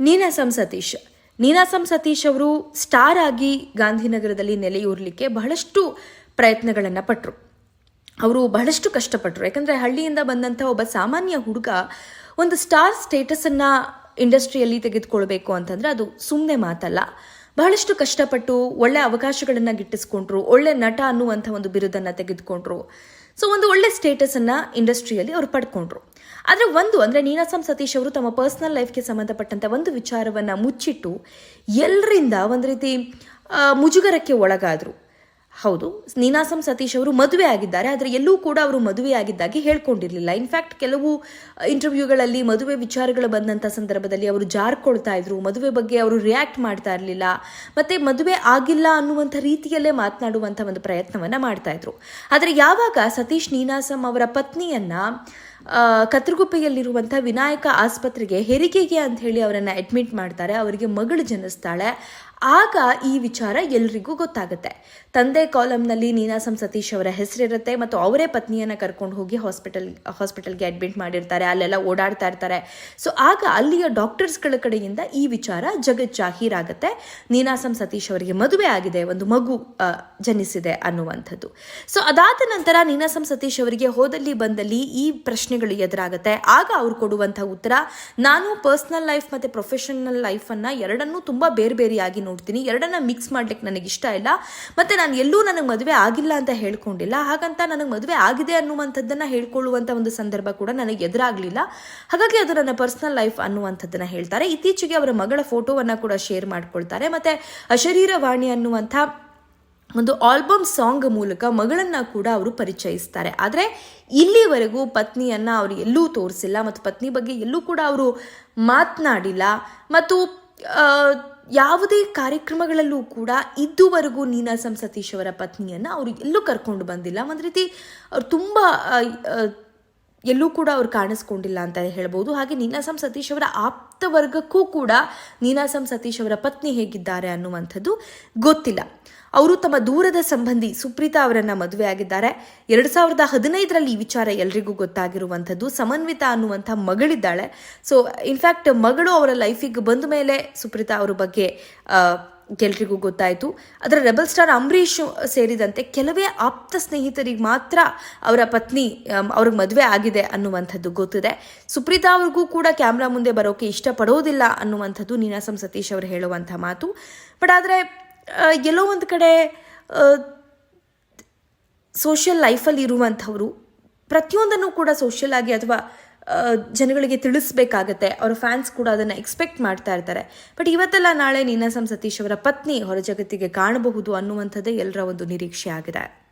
ನೀನಾಸಂ ಸತೀಶ್. ನೀನಾಸಂ ಸತೀಶ್ ಅವರು ಸ್ಟಾರ್ ಆಗಿ ಗಾಂಧಿನಗರದಲ್ಲಿ ನೆಲೆಯೂರಲಿಕ್ಕೆ ಬಹಳಷ್ಟು ಪ್ರಯತ್ನಗಳನ್ನು ಪಟ್ಟರು ಅವರು ಬಹಳಷ್ಟು ಕಷ್ಟಪಟ್ಟರು ಯಾಕಂದರೆ ಹಳ್ಳಿಯಿಂದ ಬಂದಂಥ ಒಬ್ಬ ಸಾಮಾನ್ಯ ಹುಡುಗ ಒಂದು ಸ್ಟಾರ್ ಸ್ಟೇಟಸನ್ನು ಇಂಡಸ್ಟ್ರಿಯಲ್ಲಿ ತೆಗೆದುಕೊಳ್ಬೇಕು ಅಂತಂದರೆ ಅದು ಸುಮ್ಮನೆ ಮಾತಲ್ಲ. ಬಹಳಷ್ಟು ಕಷ್ಟಪಟ್ಟು ಒಳ್ಳೆ ಅವಕಾಶಗಳನ್ನು ಗಿಟ್ಟಿಸ್ಕೊಂಡ್ರು, ಒಳ್ಳೆ ನಟ ಅನ್ನುವಂಥ ಒಂದು ಬಿರುದನ್ನು ತೆಗೆದುಕೊಂಡ್ರು. ಸೊ ಒಂದು ಒಳ್ಳೆ ಸ್ಟೇಟಸನ್ನು ಇಂಡಸ್ಟ್ರಿಯಲ್ಲಿ ಅವರು ಪಡ್ಕೊಂಡ್ರು. ಆದರೆ ಒಂದು, ಅಂದರೆ ನೀನಾಸಂ ಸತೀಶ್ ಅವರು ತಮ್ಮ ಪರ್ಸ್ನಲ್ ಲೈಫ್ಗೆ ಸಂಬಂಧಪಟ್ಟಂಥ ಒಂದು ವಿಚಾರವನ್ನು ಮುಚ್ಚಿಟ್ಟು ಎಲ್ಲರಿಂದ ಒಂದು ರೀತಿ ಮುಜುಗರಕ್ಕೆ ಒಳಗಾದರು. ಹೌದು. ನೀನಾಸಂ ಸತೀಶ್ ಅವರು ಮದುವೆ ಆಗಿದ್ದಾರೆ. ಆದರೆ ಎಲ್ಲೂ ಕೂಡ ಅವರು ಮದುವೆ ಆಗಿದ್ದಾಗಿ ಹೇಳ್ಕೊಂಡಿರಲಿಲ್ಲ. ಇನ್ಫ್ಯಾಕ್ಟ್ ಕೆಲವು ಇಂಟರ್ವ್ಯೂಗಳಲ್ಲಿ ಮದುವೆ ವಿಚಾರಗಳು ಬಂದಂಥ ಸಂದರ್ಭದಲ್ಲಿ ಅವರು ಜಾರ್ಕೊಳ್ತಾ ಇದ್ರು. ಮದುವೆ ಬಗ್ಗೆ ಅವರು ರಿಯಾಕ್ಟ್ ಮಾಡ್ತಾ ಇರಲಿಲ್ಲ. ಮತ್ತೆ ಮದುವೆ ಆಗಿಲ್ಲ ಅನ್ನುವಂಥ ರೀತಿಯಲ್ಲೇ ಮಾತನಾಡುವಂಥ ಒಂದು ಪ್ರಯತ್ನವನ್ನು ಮಾಡ್ತಾ ಇದ್ರು. ಆದರೆ ಯಾವಾಗ ಸತೀಶ್ ನೀನಾಸಂ ಅವರ ಪತ್ನಿಯನ್ನ ಕತ್ರಗುಪ್ಪೆಯಲ್ಲಿರುವಂಥ ವಿನಾಯಕ ಆಸ್ಪತ್ರೆಗೆ ಹೆರಿಗೆಗೆ ಅಂತ ಹೇಳಿ ಅವರನ್ನು ಅಡ್ಮಿಟ್ ಮಾಡ್ತಾರೆ. ಅವರಿಗೆ ಮಗಳು ಜನಿಸ್ತಾಳೆ. ಆಗ ಈ ವಿಚಾರ ಎಲ್ರಿಗೂ ಗೊತ್ತಾಗುತ್ತೆ. ತಂದೆ ಕಾಲಮ್ನಲ್ಲಿ ನೀನಾಸಂ ಸತೀಶ್ ಅವರ ಹೆಸರಿರುತ್ತೆ ಮತ್ತು ಅವರೇ ಪತ್ನಿಯನ್ನು ಕರ್ಕೊಂಡು ಹೋಗಿ ಹಾಸ್ಪಿಟಲ್ ಹಾಸ್ಪಿಟಲ್ಗೆ ಅಡ್ಮಿಟ್ ಮಾಡಿರ್ತಾರೆ. ಅಲ್ಲೆಲ್ಲ ಓಡಾಡ್ತಾ ಇರ್ತಾರೆ. ಸೊ ಆಗ ಅಲ್ಲಿಯ ಡಾಕ್ಟರ್ಸ್ಗಳ ಕಡೆಯಿಂದ ಈ ವಿಚಾರ ಜಗತ್ ಜಾಹೀರಾಗುತ್ತೆ ನೀನಾಸಂ ಸತೀಶ್ ಅವರಿಗೆ ಮದುವೆ ಆಗಿದೆ. ಒಂದು ಮಗು ಜನಿಸಿದೆ ಅನ್ನುವಂಥದ್ದು. ಸೊ ಅದಾದ ನಂತರ ನೀನಾಸಂ ಸತೀಶ್ ಅವರಿಗೆ ಹೋದಲ್ಲಿ ಬಂದಲ್ಲಿ ಈ ಪ್ರಶ್ನೆಗಳು ಎದುರಾಗುತ್ತೆ. ಆಗ ಅವ್ರು ಕೊಡುವಂಥ ಉತ್ತರ, ನಾನು ಪರ್ಸ್ನಲ್ ಲೈಫ್ ಮತ್ತು ಪ್ರೊಫೆಷನಲ್ ಲೈಫನ್ನು ಎರಡನ್ನೂ ತುಂಬ ಬೇರೆ ಬೇರೆಯಾಗಿ ನೋಡ್ತೀನಿ. ಎರಡನ್ನ ಮಿಕ್ಸ್ ಮಾಡ್ಲಿಕ್ಕೆ ನನಗೆ ಇಷ್ಟ ಇಲ್ಲ. ಮತ್ತು ನಾನು ಎಲ್ಲೂ ನನಗೆ ಮದುವೆ ಆಗಿಲ್ಲ ಅಂತ ಹೇಳ್ಕೊಂಡಿಲ್ಲ. ಹಾಗಂತ ನನಗೆ ಮದುವೆ ಆಗಿದೆ ಅನ್ನುವಂಥದ್ದನ್ನು ಹೇಳ್ಕೊಳ್ಳುವಂಥ ಒಂದು ಸಂದರ್ಭ ಕೂಡ ನನಗೆ ಎದುರಾಗಲಿಲ್ಲ. ಹಾಗಾಗಿ ಅದು ನನ್ನ ಪರ್ಸ್ನಲ್ ಲೈಫ್ ಅನ್ನುವಂಥದ್ದನ್ನು ಹೇಳ್ತಾರೆ. ಇತ್ತೀಚೆಗೆ ಅವರ ಮಗಳ ಫೋಟೋವನ್ನು ಕೂಡ ಶೇರ್ ಮಾಡ್ಕೊಳ್ತಾರೆ. ಮತ್ತು ಅಶರೀರವಾಣಿ ಅನ್ನುವಂಥ ಒಂದು ಆಲ್ಬಮ್ ಸಾಂಗ್ ಮೂಲಕ ಮಗಳನ್ನ ಕೂಡ ಅವರು ಪರಿಚಯಿಸ್ತಾರೆ. ಆದರೆ ಇಲ್ಲಿವರೆಗೂ ಪತ್ನಿಯನ್ನ ಅವರು ಎಲ್ಲೂ ತೋರಿಸಿಲ್ಲ ಮತ್ತು ಪತ್ನಿ ಬಗ್ಗೆ ಎಲ್ಲೂ ಕೂಡ ಅವರು ಮಾತನಾಡಿಲ್ಲ ಮತ್ತು ಯಾವುದೇ ಕಾರ್ಯಕ್ರಮಗಳಲ್ಲೂ ಕೂಡ ಇದುವರೆಗೂ ನೀನಾಸಂ ಸತೀಶ್ ಅವರ ಪತ್ನಿಯನ್ನು ಅವರು ಎಲ್ಲೂ ಕರ್ಕೊಂಡು ಬಂದಿಲ್ಲ. ಒಂದು ರೀತಿ ಅವ್ರು ತುಂಬ ಎಲ್ಲೂ ಕೂಡ ಅವ್ರು ಕಾಣಿಸ್ಕೊಂಡಿಲ್ಲ ಅಂತ ಹೇಳ್ಬೋದು. ಹಾಗೆ ನೀನಾಸಂ ಸತೀಶ್ ಅವರ ಆಪ್ತ ವರ್ಗಕ್ಕೂ ಕೂಡ ನೀನಾಸಂ ಸತೀಶ್ ಅವರ ಪತ್ನಿ ಹೇಗಿದ್ದಾರೆ ಅನ್ನುವಂಥದ್ದು ಗೊತ್ತಿಲ್ಲ. ಅವರು ತಮ್ಮ ದೂರದ ಸಂಬಂಧಿ ಸುಪ್ರೀತಾ ಅವರನ್ನ ಮದುವೆ ಆಗಿದ್ದಾರೆ. ಎರಡು ಸಾವಿರದ ಹದಿನೈದರಲ್ಲಿ ಈ ವಿಚಾರ ಎಲ್ರಿಗೂ ಗೊತ್ತಾಗಿರುವಂಥದ್ದು. ಸಮನ್ವಿತ ಅನ್ನುವಂಥ ಮಗಳಿದ್ದಾಳೆ. ಸೊ ಇನ್ಫ್ಯಾಕ್ಟ್ ಮಗಳು ಅವರ ಲೈಫಿಗೆ ಬಂದ ಮೇಲೆ ಸುಪ್ರೀತಾ ಅವರ ಬಗ್ಗೆ ಎಲ್ರಿಗೂ ಗೊತ್ತಾಯಿತು. ಅದರ ರೆಬಲ್ ಸ್ಟಾರ್ ಅಂಬರೀಶ್ ಸೇರಿದಂತೆ ಕೆಲವೇ ಆಪ್ತ ಸ್ನೇಹಿತರಿಗೆ ಮಾತ್ರ ಅವರ ಪತ್ನಿ ಅವ್ರಿಗೆ ಮದುವೆ ಆಗಿದೆ ಅನ್ನುವಂಥದ್ದು ಗೊತ್ತಿದೆ. ಸುಪ್ರೀತಾ ಅವ್ರಿಗೂ ಕೂಡ ಕ್ಯಾಮ್ರಾ ಮುಂದೆ ಬರೋಕೆ ಇಷ್ಟಪಡೋದಿಲ್ಲ ಅನ್ನುವಂಥದ್ದು ನೀನಾಸಂ ಸತೀಶ್ ಅವರು ಹೇಳುವಂಥ ಮಾತು. ಬಟ್ ಆದರೆ ಎಲ್ಲೋ ಒಂದು ಕಡೆ ಸೋಷಿಯಲ್ ಲೈಫಲ್ಲಿ ಇರುವಂಥವರು ಪ್ರತಿಯೊಂದನ್ನು ಕೂಡ ಸೋಷಿಯಲ್ ಆಗಿ ಅಥವಾ ಜನಗಳಿಗೆ ತಿಳಿಸ್ಬೇಕಾಗತ್ತೆ. ಅವರ ಫ್ಯಾನ್ಸ್ ಕೂಡ ಅದನ್ನು ಎಕ್ಸ್ಪೆಕ್ಟ್ ಮಾಡ್ತಾ ಇರ್ತಾರೆ. ಬಟ್ ಇವತ್ತೆಲ್ಲ ನಾಳೆ ನೀನಾಸಂ ಸತೀಶ್ ಅವರ ಪತ್ನಿ ಹೊರ ಜಗತ್ತಿಗೆ ಕಾಣಬಹುದು ಅನ್ನುವಂಥದ್ದೇ ಎಲ್ಲರ ಒಂದು ನಿರೀಕ್ಷೆ ಆಗಿದೆ.